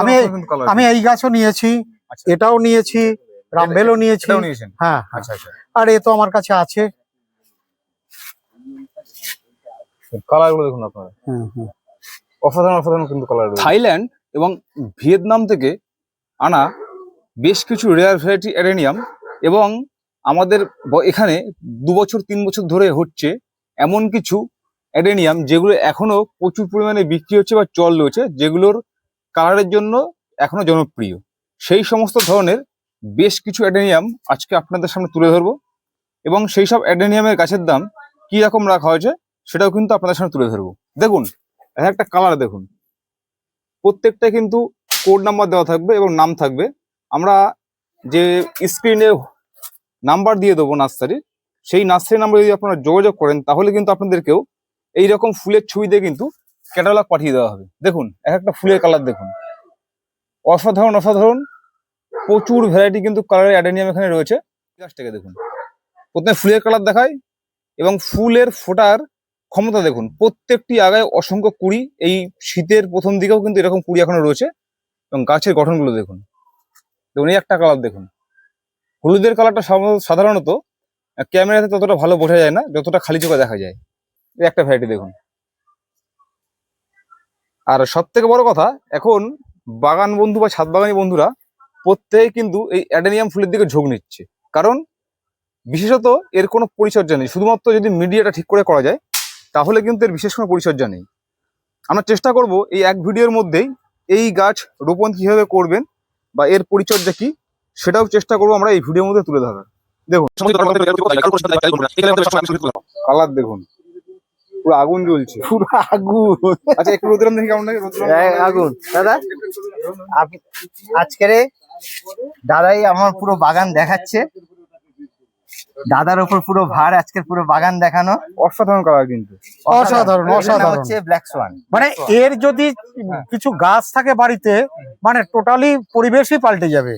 আমি- আমি এই গাছও নিয়েছি আচ্ছা। এটাও নিয়েছি রামবেলও নিয়েছি। নিয়েছেন? হ্যাঁ হ্যাঁ। আচ্ছা আচ্ছা। আর এ তো আমার কাছে আছে। কালারগুলো দেখুন আপনারা। হুম, হুম। অসাধারণ অসাধারণ কিন্তু কালার থাইল্যান্ড এবং ভিয়েতনাম থেকে আনা বেশ কিছু রেয়ার ভ্যারাইটি অ্যাডেনিয়াম এবং আমাদের এখানে দু বছর তিন বছর ধরে হচ্ছে এমন কিছু অ্যাডেনিয়াম, যেগুলো এখনও প্রচুর পরিমাণে বিক্রি হচ্ছে বা চল রয়েছে, যেগুলোর কালারের জন্য এখনও জনপ্রিয়। সেই সমস্ত ধরনের বেশ কিছু অ্যাডেনিয়াম আজকে আপনাদের সামনে তুলে ধরবো এবং সেই সব অ্যাডেনিয়ামের গাছের দাম কি রকম রাখা হয়েছে সেটাও কিন্তু আপনাদের সামনে তুলে ধরবো। দেখুন এক একটা কালার দেখুন। প্রত্যেকটা কিন্তু কোড নাম্বার দেওয়া থাকবে এবং নাম থাকবে। আমরা যে স্ক্রিনে নাম্বার দিয়ে দেবো নার্সারির, সেই নার্সারি নাম্বার যদি আপনারা যোগাযোগ করেন, তাহলে কিন্তু আপনাদেরকেও এই রকম ফুলের ছবি দিয়ে কিন্তু ক্যাটালগ পাঠিয়ে দেওয়া হবে। দেখুন, এক একটা ফুলের কালার দেখুন। অসাধারণ অসাধারণ। প্রচুর ভ্যারাইটি কিন্তু কালারের অ্যাডেনিয়াম এখানে রয়েছে। গাছটাকে দেখুন। প্রথমে ফুলের কালার দেখায় এবং ফুলের ফোটার ক্ষমতা দেখুন। প্রত্যেকটি আগায় অসংখ্য কুড়ি। এই শীতের প্রথম দিকেও কিন্তু এরকম কুড়ি এখনও রয়েছে এবং গাছের গঠনগুলো দেখুন। দেখুন, এই একটা কালার দেখুন। হলুদের কালারটা সাধারণত ক্যামেরাতে ততটা ভালো বোঝা যায় না, যতটা খালি চোখে দেখা যায়। একটা ভ্যারাইটি দেখুন। আর সব থেকে বড় কথা এখন বাগান বন্ধু বা ছাদ বাগানি বন্ধুরা প্রত্যেকে কিন্তু এই অ্যাডেনিয়াম ফুলের দিকে ঝোঁক নিচ্ছে। কারণ বিশেষত এর কোনো পরিচর্যা নেই। শুধুমাত্র যদি মিডিয়াটা ঠিক করে করা যায় তাহলে কিন্তু এর বিশেষ কোনো পরিচর্যা নেই। আমরা চেষ্টা করব এই এক ভিডিওর মধ্যেই এই গাছ রোপণ কীভাবে করবেন বা এর পরিচর্যা কি সেটাও চেষ্টা করব আমরা এই ভিডিওর মধ্যে তুলে ধরার। দেখুন কালার দেখুন। পুরো আগুন জ্বলছে। পুরো আগুন। আচ্ছা একটু রোদ্রাম দেখি কেমন লাগে? রোদ্রাম আগুন। দাদা আজকের দাদাই আমার পুরো বাগান দেখাচ্ছে। দাদার উপর পুরো ভার আজকের পুরো বাগান দেখানো। অসাধারণ কালার কিন্তু। অসাধারণ, মানে অসাধারণ। হচ্ছে ব্ল্যাক সোয়ান মানে এর যদি কিছু গাছ থাকে বাড়িতে মানে টোটালি পরিবেশই পাল্টে যাবে।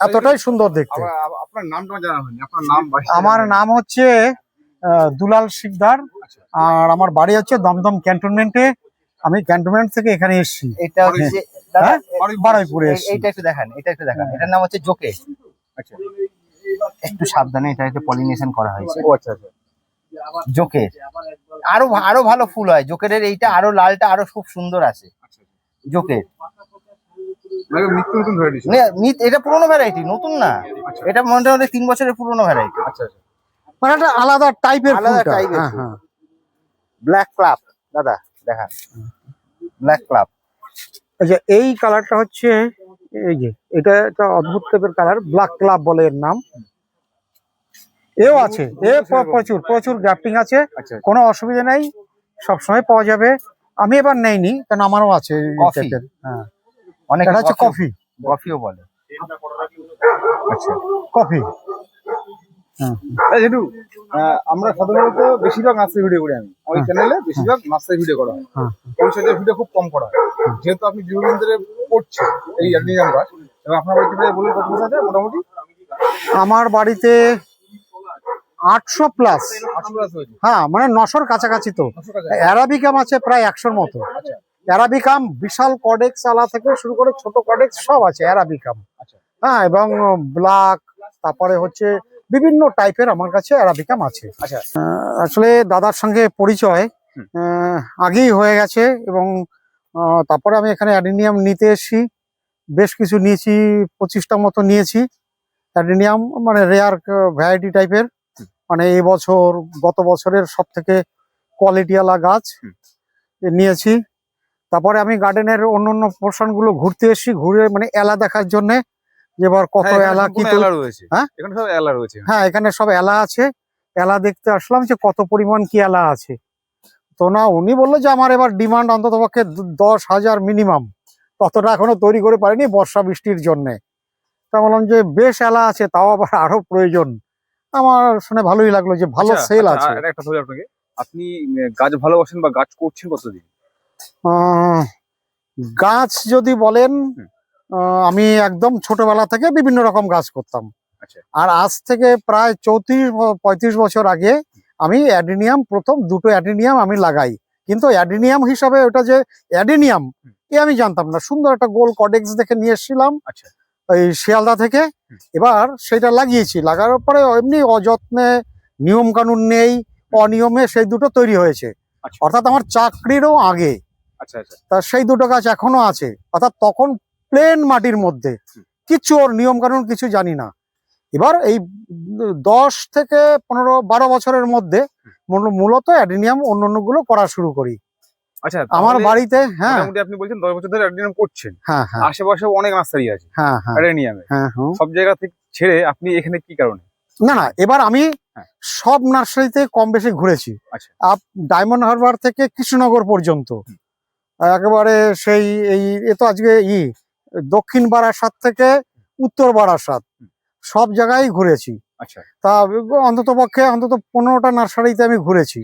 এতটাই সুন্দর দেখতে। আপনার নামটা আমার জানা হয়নি। আপনার নাম আমার নাম হচ্ছে দুলাল শিকদার। আর আমার বাড়ি হচ্ছে দমদম ক্যান্টনমেন্টে। আমি ক্যান্টনমেন্ট থেকে এখানে এসেছি। এটা হচ্ছে দাদা হ্যাঁ? বারুইপুরে। এ- একটু দেখান এটা একটু দেখান। এটার নাম হচ্ছে জোকে। আচ্ছা। একটু সাবধানে এটা একটু পলিনেশন করা হয়েছে। ও আচ্ছা আচ্ছা। জোকের আরও আরও ভালো ফুল হয়। জোকেরের এইটা আরও লালটা আরও খুব সুন্দর আসে জোকের মানে মানে এটা পুরোনো ভ্যারাইটি নতুন না। এটা মোটামুটি তিন বছরের পুরোনো ভ্যারাইটি আচ্ছা আচ্ছা। মানে একটা আলাদা টাইপের আলাদা হ্যাঁ হ্যাঁ। ব্ল্যাক ক্লাব দাদা দেখান ব্ল্যাক ক্লাব আচ্ছা এই কালারটা হচ্ছে এই যে এটা একটা অদ্ভুত টাইপের কালার ব্ল্যাক ক্লাব বলে এর নাম। এও আছে এ প্রচুর প্রচুর গ্রাফটিং আছে। আচ্ছা। কোনো অসুবিধা নেই সবসময় পাওয়া যাবে। আমি এবার নেইনি কারণ আমারও আছে। হ্যাঁ। অনেক এটা হচ্ছে কফি কফিও বলে। আচ্ছা। কফি আচ্ছা, জেঠু আমরা সাধারণত বেশিরভাগ নাচের ভিডিও করি আমি। ওই হ্যাঁ। চ্যানেলে বেশিরভাগ নার্সারি ভিডিও করা হয়। হ্যাঁ। পরিচর্যার ভিডিও খুব কম করা হয়। যেহেতু আপনি দীর্ঘদিন ধরে পড়ছেন এই অ্যাডমিশন গাছ এবং আপনার বাড়িতে প্রায় বলুন কত বছর আছে মোটামুটি? আমার বাড়িতে আটশো প্লাস হ্যাঁ মানে নশোর কাছাকাছি তো। অ্যারাবিকাম আছে প্রায় একশোর মতো। আচ্ছা। অ্যারাবিকাম বিশাল কডেক্স আলা থেকে শুরু করে ছোট কডেক্স সব আছে অ্যারাবিকাম আচ্ছা। হ্যাঁ এবং ব্ল্যাক তারপরে হচ্ছে বিভিন্ন টাইপের আমার কাছে অ্যারাবিকাম আছে। আচ্ছা। আসলে দাদার সঙ্গে পরিচয় আগেই হয়ে গেছে এবং তারপরে আমি এখানে অ্যাডিনিয়াম নিতে এসেছি। বেশ কিছু নিয়েছি পঁচিশটা মতো নিয়েছি। অ্যাডিনিয়াম মানে রেয়ার ভ্যারাইটি টাইপের মানে এই বছর গত বছরের সব থেকে কোয়ালিটিওয়ালা গাছ নিয়েছি। তারপরে আমি গার্ডেনের অন্য অন্য পোর্শনগুলো ঘুরতে এসেছি। ঘুরে মানে এলা দেখার জন্য এবার কত হ্যাঁ, এলা কি রয়েছে। হ্যাঁ? এখানে সব এলা রয়েছে। হ্যাঁ এখানে সব এলা আছে। এলা দেখতে আসলাম যে কত পরিমাণ কি এলা আছে। তো না উনি বলল যে আমার এবার ডিমান্ড অন্তত পক্ষে দশ হাজার মিনিমাম ততটা এখনও তৈরি করে পারিনি বর্ষা বৃষ্টির জন্যে। তা বললাম যে বেশ এলা আছে তাও আবার আরও প্রয়োজন। আমার শুনে ভালোই লাগল যে ভালো আচ্ছা, সেল আচ্ছা, আছে। একটা আপনাকে। আপনি গাছ ভালোবাসেন বা গাছ করছেন কতদিন? আহ, গাছ যদি বলেন আমি একদম ছোটবেলা থেকে বিভিন্ন রকম গাছ করতাম। আচ্ছা। আর আজ থেকে প্রায় চৌত্রিশ পঁয়ত্রিশ বছর আগে আমি অ্যাডিনিয়াম প্রথম দুটো অ্যাডিনিয়াম আমি লাগাই। কিন্তু অ্যাডিনিয়াম হিসাবে ওটা যে অ্যাডিনিয়াম এ আমি জানতাম না। সুন্দর একটা গোল কডেক্স দেখে নিয়ে এসেছিলাম। আচ্ছা। এই শিয়ালদা থেকে। এবার সেটা লাগিয়েছি। লাগানোর পরে এমনি অযত্নে নিয়ম কানুন নেই অনিয়মে সেই দুটো তৈরি হয়েছে। আচ্ছা। অর্থাৎ আমার চাকরিরও আগে। আচ্ছা আচ্ছা। তা সেই দুটো গাছ এখনও আছে। অর্থাৎ তখন প্লেন মাটির মধ্যে। কিচ্ছু ওর নিয়ম কানুন কিছু জানি না। এবার এই দশ থেকে পনেরো বারো বছরের মধ্যে মূলত অ্যাডিনিয়াম অন্য অন্যগুলো করা শুরু করি। আচ্ছা আমার বাড়িতে হ্যাঁ। আপনি বলছেন দশ বছর ধরে অ্যাডেনিয়াম করছেন। হ্যাঁ হ্যাঁ। আশেপাশে অনেক নার্সারি আছে। হ্যাঁ হ্যাঁ। অ্যাডেনিয়ামে। হ্যাঁ হ্যাঁ। সব জায়গা থেকে ছেড়ে আপনি এখানে কি কারণে? না না এবার আমি হ্যাঁ। সব নার্সারিতে কম বেশি ঘুরেছি। আচ্ছা। ডায়মন্ড হারবার থেকে কৃষ্ণনগর পর্যন্ত। একেবারে সেই এই এ তো আজকে ই। দক্ষিণ বারাসাত থেকে উত্তর বারাসাত। সব জায়গায় ঘুরেছি। আচ্ছা। তা অন্তত পক্ষে অন্তত পনেরোটা নার্সারিতে আমি ঘুরেছি।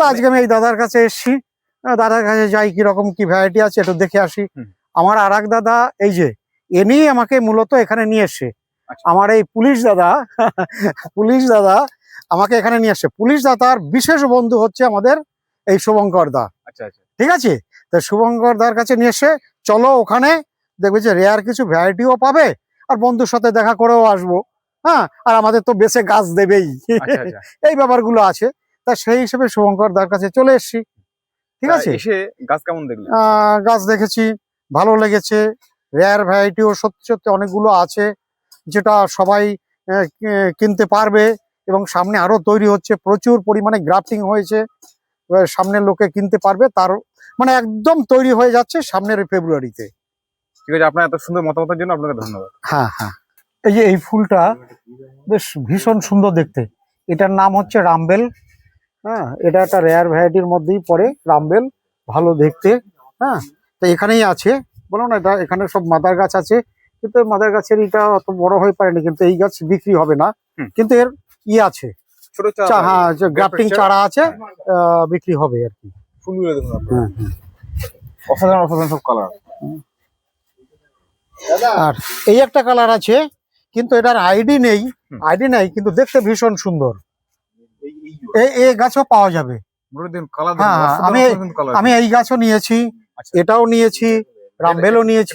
তা আজকে আমি এই দাদার কাছে এসেছি। দাদার কাছে যাই কীরকম কি ভ্যারাইটি আছে একটু দেখে আসি। আমার আর দাদা এই যে এনেই আমাকে মূলত এখানে নিয়ে এসছে। আচ্ছা। আমার এই পুলিশ দাদা পুলিশ দাদা আমাকে এখানে নিয়ে এসছে। পুলিশ দাদার বিশেষ বন্ধু হচ্ছে আমাদের এই শুভঙ্কর দা। আচ্ছা। ঠিক আছে? তা শুভঙ্কর দার কাছে নিয়ে এসে চলো ওখানে দেখবে যে রেয়ার কিছু ভ্যারাইটিও পাবে আর বন্ধুর সাথে দেখা করেও আসব। হ্যাঁ আর আমাদের তো বেশে গাছ দেবেই। আচ্ছা আচ্ছা। এই ব্যাপারগুলো আছে। তা সেই হিসেবে শুভঙ্কর দার কাছে চলে এসছি। ঠিক আছে? এসে গাছ কেমন দেখলেন? গাছ দেখেছি ভালো লেগেছে। রেয়ার ভ্যারাইটিও সত্যি সত্যি অনেকগুলো আছে যেটা সবাই কিনতে পারবে এবং সামনে আরও তৈরি হচ্ছে। প্রচুর পরিমাণে গ্রাফটিং হয়েছে। সামনে লোকে কিনতে পারবে তার মানে একদম তৈরি হয়ে যাচ্ছে সামনের ফেব্রুয়ারিতে। ঠিক আছে আপনার এত সুন্দর মতামতের জন্য আপনাকে ধন্যবাদ। হ্যাঁ হ্যাঁ। এই যে এই ফুলটা বেশ ভীষণ সুন্দর দেখতে। এটার নাম হচ্ছে রামবেল। হ্যাঁ এটা একটা রেয়ার ভ্যারাইটির মধ্যেই পড়ে রামবেল। ভালো দেখতে। হ্যাঁ তো এখানেই আছে। বলো না এটা এখানে সব মাদার গাছ আছে। কিন্তু মাদার গাছের এটা অত বড় হয়ে পারেনি কিন্তু এই গাছ বিক্রি হবে না। কিন্তু এর ই আছে। ছোট চা চা- হ্যাঁ গ্রাফটিং চারা- আছে আহ, বিক্রি হবে আর কি। ফুলগুলো দেখুন হুম, হুম। অসাধারণ অসাধারণ সব কালার আর এই একটা কালার আছে কিন্তু এটার আইডি নেই। আইডি নেই কিন্তু দেখতে ভীষণ সুন্দর। এই এই গাছও পাওয়া যাবে। হ্যাঁ, আমি- আমি এই গাছও নিয়েছি আচ্ছা। এটাও নিয়েছি রামবেলও নিয়েছি।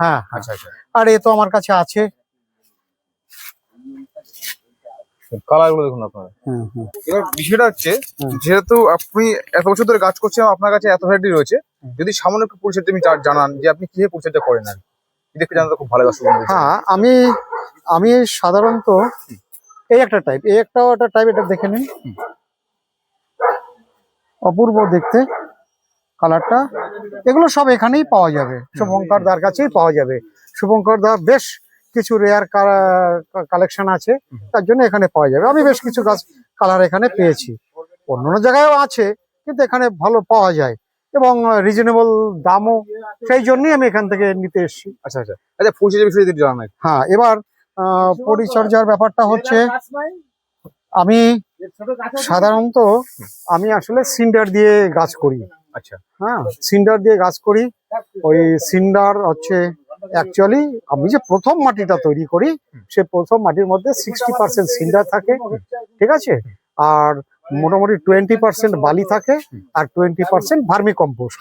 হ্যাঁ হ্যাঁ। আচ্ছা আচ্ছা। আর এ তো আমার কাছে আছে। কালারগুলো দেখুন আপনারা। হুম, হুম। এবার বিষয়টা হচ্ছে যেহেতু আপনি এত বছর ধরে কাজ করছেন আপনার কাছে এত ভ্যারাইটি রয়েছে যদি সামান্য একটু পরিচর্যা আপনি জা- জানান যে আপনি কীভাবে পরিচর্যা করেন আর একটু জানাতে খুব ভালো লাগবে হ্যাঁ আমি আমি সাধারণত এই একটা টাইপ এই একটাও একটা টাইপ এটা দেখে নিন। অপূর্ব দেখতে কালারটা। এগুলো সব এখানেই পাওয়া যাবে। শুভঙ্কর দার কাছেই পাওয়া যাবে। শুভঙ্কর দা বেশ কিছু রেয়ার কালেকশন আছে, তার জন্য এখানে পাওয়া যাবে। আমি বেশ কিছু গাছ কালার এখানে পেয়েছি। অন্য জায়গায়ও আছে, কিন্তু এখানে ভালো পাওয়া যায়। এবং রিজনেবল দামও সেই জন্যই আমি এখান থেকে নিতে এসেছি। আচ্ছা আচ্ছা। আচ্ছা যদি জানান হ্যাঁ এবার পরিচর্যার ব্যাপারটা হচ্ছে আমি সাধারণত আমি আসলে সিন্ডার দিয়ে গাছ করি। আচ্ছা। হ্যাঁ সিন্ডার দিয়ে গাছ করি। ওই সিন্ডার হচ্ছে অ্যাকচুয়ালি আমি যে প্রথম মাটিটা তৈরি করি সে প্রথম মাটির মধ্যে সিক্সটি পার্সেন্ট সিন্ডার থাকে। ঠিক আছে? আর মোটামুটি টোয়েন্টি পার্সেন্ট বালি থাকে আর টোয়েন্টি পার্সেন্ট ভার্মি কম্পোস্ট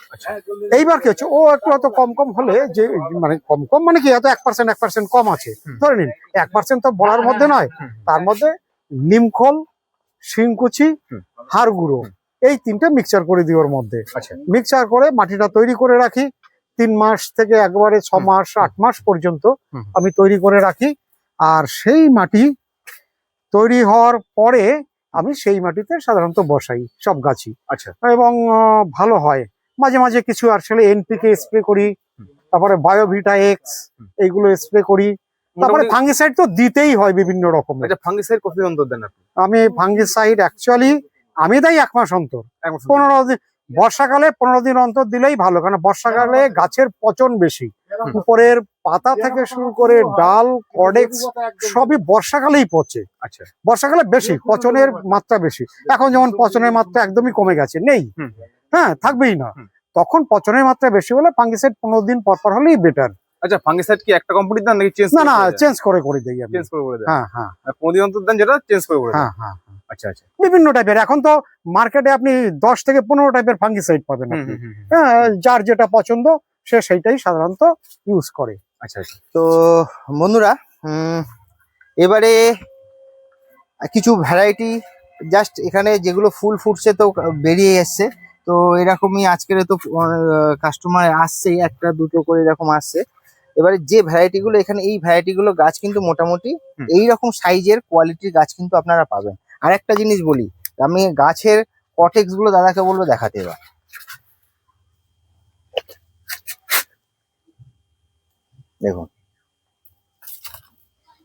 এইবার কি হচ্ছে? ও একটু অত কম কম হলে যে মানে কম কম মানে কি হয়তো এক পার্সেন্ট এক পার্সেন্ট কম আছে। ধরে নিন এক পার্সেন্ট তো বলার মধ্যে নয় তার মধ্যে নিমখল শিংকুচি হুম। হাড় গুঁড়ো এই তিনটে মিক্সচার করে দিই ওর মধ্যে। আচ্ছা। মিক্সচার করে মাটিটা তৈরি করে রাখি। তিন মাস থেকে একবারে ছ মাস আট মাস পর্যন্ত আমি তৈরি করে রাখি। আর সেই মাটি তৈরি হওয়ার পরে আমি সেই মাটিতে সাধারণত বসাই সব গাছই। আচ্ছা। এবং ভালো হয়। মাঝে মাঝে কিছু আসলে এনপিকে স্প্রে করি তারপরে বায়োভিটা এক্স এইগুলো স্প্রে করি। তারপরে ফাঙ্গিসাইড তো দিতেই হয় বিভিন্ন রকমের। আচ্ছা ফাঙ্গিসাইড কত অন্তর দেন আপনি? আমি ফাঙ্গিসাইড অ্যাকচুয়ালি আমি দেই এক মাস অন্তর। পনেরো দিন বর্ষাকালে পনেরো দিন অন্তর দিলেই ভালো কারণ বর্ষাকালে গাছের পচন বেশি। উপরের পাতা থেকে শুরু করে ডাল কডেক্স সবই বর্ষাকালেই পচে। আচ্ছা। বর্ষাকালে বেশি পচনের মাত্রা বেশি। এখন যেমন পচনের মাত্রা একদমই কমে গেছে নেই। হ্যাঁ থাকবেই না। তখন পচনের মাত্রা বেশি হলে ফাঙ্গিসাইড পনেরো দিন পর পর হলেই বেটার আচ্ছা ফাঙ্গিসাইড কি একটা কোম্পানি দেন নাকি চেঞ্জ না না চেঞ্জ করে করে দিই আমি। চেঞ্জ করে করে দেন। হ্যাঁ হ্যাঁ। আর পনেরো দিন অন্তর দেন যেটা চেঞ্জ করে করে হ্যাঁ হ্যাঁ আচ্ছা আচ্ছা। বিভিন্ন টাইপের এখন তো মার্কেটে আপনি দশ থেকে পনেরো টাইপের ফাঙ্গিসাইড পাবেন আপনি। হ্যাঁ যার যেটা পছন্দ সে সেইটাই সাধারণত ইউজ করে। আচ্ছা আচ্ছা। তো বন্ধুরা এবারে কিছু ভ্যারাইটি জাস্ট এখানে যেগুলো ফুল ফুটছে তো বেরিয়ে এসছে। তো এরকমই আজকের তো কাস্টমার আসছে একটা দুটো করে এরকম আসছে। এবারে যে ভ্যারাইটি গুলো এখানে এই ভ্যারাইটি গুলো গাছ কিন্তু মোটামুটি। এই রকম সাইজের কোয়ালিটির গাছ কিন্তু আপনারা পাবেন। আর একটা জিনিস বলি আমি গাছের কটেক্সগুলো দাদাকে বলব দেখাতে এবার। দেখুন।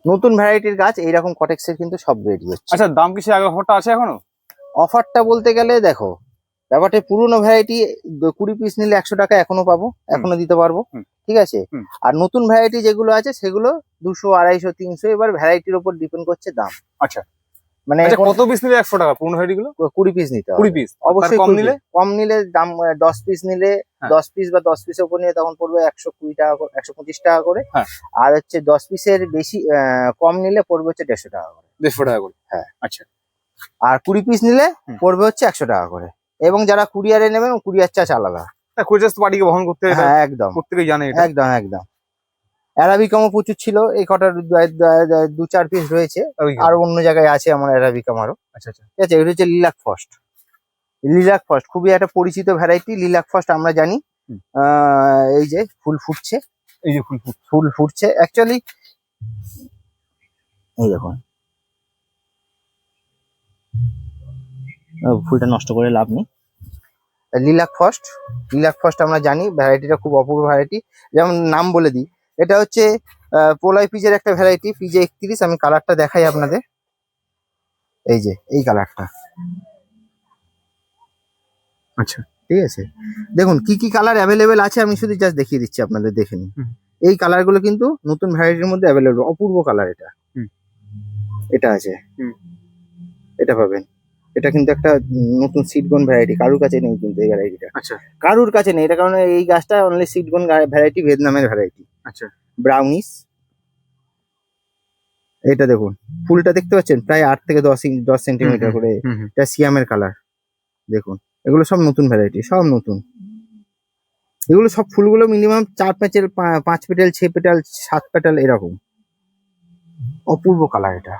নতুন ভ্যারাইটির গাছ এইরকম কটেক্সের কিন্তু সব রেডি হচ্ছে। আচ্ছা দাম কিছু আগে অফারটা আছে এখনও? অফারটা বলতে গেলে দেখো ব্যাপারটা পুরনো ভ্যারাইটি কুড়ি পিস নিলে একশো টাকা এখনও পাবো এখনও দিতে পারব ঠিক আছে? আর নতুন ভ্যারাইটি যেগুলো আছে সেগুলো দুশো আড়াইশো তিনশো এবার ভ্যারাইটির উপর ডিপেন্ড করছে দাম। আচ্ছা। মানে আচ্ছা কত পিস নিলে একশো টাকা পুরনো ভ্যারাইটি গুলো? কুড়ি পিস নিতে কুড়ি পিস অবশ্যই কম নিলে? কম নিলে দাম দশ পিস নিলে হ্যাঁ। দশ পিস বা দশ পিসের উপর নিলে তখন পড়বে একশো কুড়ি টাকা করে একশো পঁচিশ টাকা করে। হ্যাঁ। আর হচ্ছে দশ পিসের বেশি কম নিলে পড়বে হচ্ছে দেড়শো টাকা করে। দেড়শো টাকা করে? হ্যাঁ। আচ্ছা। আর কুড়ি পিস নিলে পড়বে হচ্ছে একশো টাকা করে। এবং যারা কুরিয়ারে নেবে কুরিয়ার চার্জ আলাদা। না কুড়ি পার্টিকে বহন করতে হ্যাঁ একদম। প্রত্যেকেই জানে এটা। একদম একদম। অ্যারাবিকামও প্রচুর ছিল এই কটার দু- চার পিস রয়েছে আর অন্য জায়গায় আছে আমার অ্যারাবিকাম আরও আচ্ছা আচ্ছা। ঠিক আছে এটা হচ্ছে লিলাক ফার্স্ট লিলাক ফার্স্ট খুবই একটা পরিচিত ভ্যারাইটি লিলাক ফার্স্ট আমরা জানি। এই যে ফুল ফুটছে। এই যে ফুল ফুল ফুটছে। অ্যাকচুয়ালি এই দেখুন। ফুলটা নষ্ট করে লাভ নেই। লিলাক ফার্স্ট লিলাক ফার্স্ট আমরা জানি ভ্যারাইটিটা খুব অপূর্ব ভ্যারাইটি যেমন নাম বলে দিই এটা হচ্ছে পোলাই পিজের একটা ভ্যারাইটি পিজে একত্রিশ আমি কালারটা দেখাই আপনাদের। এই যে এই কালারটা আচ্ছা ঠিক আছে। দেখুন কি কি কালার অ্যাভেলেবেল আছে আমি শুধু জাস্ট দেখিয়ে দিচ্ছি আপনাদের দেখে নিন। এই কালারগুলো কিন্তু নতুন ভ্যারাইটির মধ্যে অ্যাভেলেবেল অপূর্ব কালার এটা। এটা আছে। এটা পাবেন। এটা কিন্তু একটা নতুন সিডগন ভ্যারাইটি কারুর কাছে নেই কিন্তু এই ভ্যারাইটিটা আচ্ছা। কারুর কাছে নেই এটা কারণ এই গাছটা অনলি সিডগন ভ্যারাইটি ভিয়েতনামের ভ্যারাইটি আচ্ছা। ব্রাউনিস এটা দেখুন ফুলটা দেখতে পাচ্ছেন? প্রায় আট থেকে দশ দশ সেন্টিমিটার করে। এটা সিয়ামের কালার দেখুন এগুলো সব নতুন ভ্যারাইটি সব নতুন। এগুলো সব ফুলগুলো মিনিমাম চার প্যাচের পাঁচ পেটাল ছ পেটাল সাত পেটাল এরকম। অপূর্ব কালার এটা।